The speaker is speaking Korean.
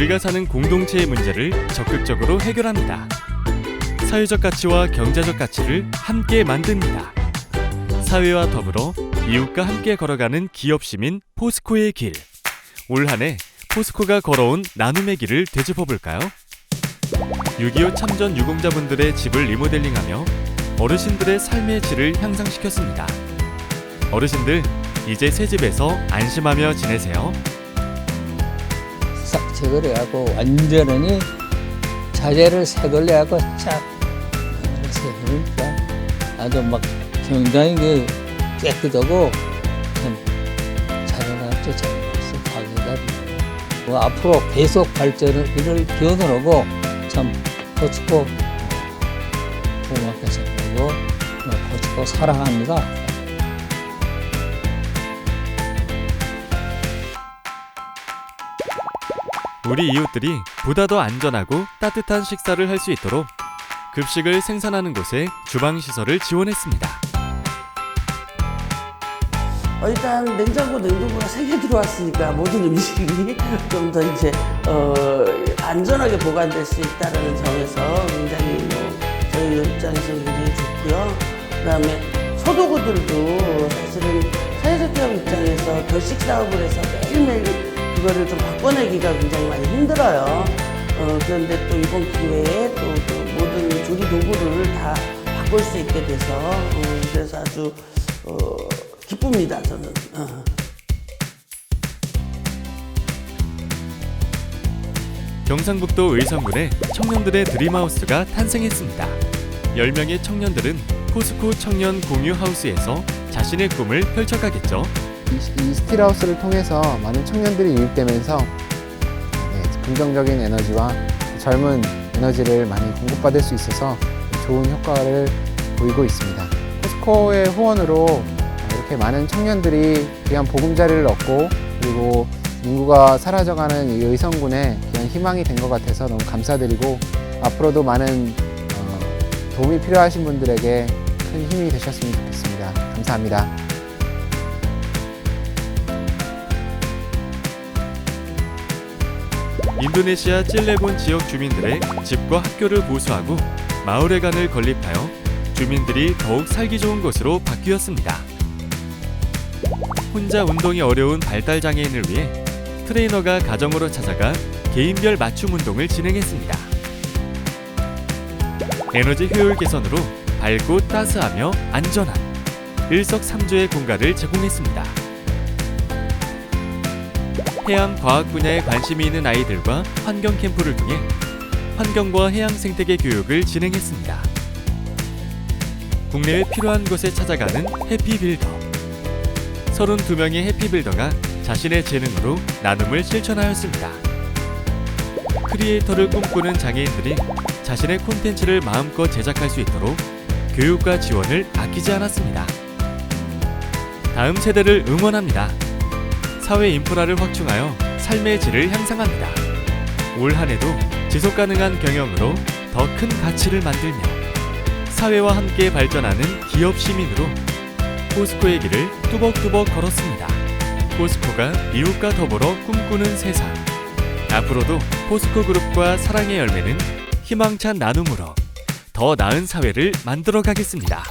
우리가 사는 공동체의 문제를 적극적으로 해결합니다. 사회적 가치와 경제적 가치를 함께 만듭니다. 사회와 더불어 이웃과 함께 걸어가는 기업 시민 포스코의 길. 올 한 해 포스코가 걸어온 나눔의 길을 되짚어 볼까요? 6.25 참전 유공자분들의 집을 리모델링하며 어르신들의 삶의 질을 향상시켰습니다. 어르신들, 이제 새 집에서 안심하며 지내세요. 싹 제거를 하고 완전히 자재를 새걸로 하고 쫙 세우니까 아주 막 굉장히 그 깨끗하고 참 잘해놨죠 잘해놨어 가게가 뭐 앞으로 계속 발전을 이를 기원을 하고 참 포츠코 고맙게 생각하고 포츠코 사랑합니다. 우리 이웃들이 보다 더 안전하고 따뜻한 식사를 할 수 있도록 급식을 생산하는 곳에 주방 시설을 지원했습니다. 어, 일단 냉장고 냉동고가 세 개 들어왔으니까 모든 음식이 좀 더 이제 어, 안전하게 보관될 수 있다는 점에서 굉장히 뭐 저희 입장에서 굉장히 좋고요. 그다음에 소도구들도 사실은 사회적 기업 입장에서 결식 사업을 해서 매일매일 그거를 좀 바꿔내기가 굉장히 많이 힘들어요. 어, 그런데 또 이번 기회에 또, 그 모든 조리 도구를 다 바꿀 수 있게 돼서 어, 그래서 아주 어, 기쁩니다 저는. 어. 경상북도 의성군에 청년들의 드림하우스가 탄생했습니다. 10명의 청년들은 포스코 청년 공유 하우스에서 자신의 꿈을 펼쳐가겠죠. 이, 이 스틸하우스를 통해서 많은 청년들이 유입되면서 네, 긍정적인 에너지와 젊은 에너지를 많이 공급받을 수 있어서 좋은 효과를 보이고 있습니다. 포스코의 후원으로 이렇게 많은 청년들이 귀한 보금자리를 얻고 그리고 인구가 사라져가는 이 의성군에 귀한 희망이 된 것 같아서 너무 감사드리고 앞으로도 많은 어, 도움이 필요하신 분들에게 큰 힘이 되셨으면 좋겠습니다. 감사합니다. 인도네시아 찔레본 지역 주민들의 집과 학교를 보수하고 마을회관을 건립하여 주민들이 더욱 살기 좋은 곳으로 바뀌었습니다. 혼자 운동이 어려운 발달 장애인을 위해 트레이너가 가정으로 찾아가 개인별 맞춤 운동을 진행했습니다. 에너지 효율 개선으로 밝고 따스하며 안전한 일석삼조의 공간을 제공했습니다. 해양 과학 분야에 관심이 있는 아이들과 환경 캠프를 통해 환경과 해양 생태계 교육을 진행했습니다. 국내에 필요한 곳에 찾아가는 해피빌더. 32명의 해피빌더가 자신의 재능으로 나눔을 실천하였습니다. 크리에이터를 꿈꾸는 장애인들이 자신의 콘텐츠를 마음껏 제작할 수 있도록 교육과 지원을 아끼지 않았습니다. 다음 세대를 응원합니다. 사회 인프라를 확충하여 삶의 질을 향상합니다. 올 한해도 지속 가능한 경영으로 더 큰 가치를 만들며 사회와 함께 발전하는 기업 시민으로 포스코의 길을 뚜벅뚜벅 걸었습니다. 포스코가 이웃과 더불어 꿈꾸는 세상. 앞으로도 포스코 그룹과 사랑의 열매는 희망찬 나눔으로 더 나은 사회를 만들어 가겠습니다.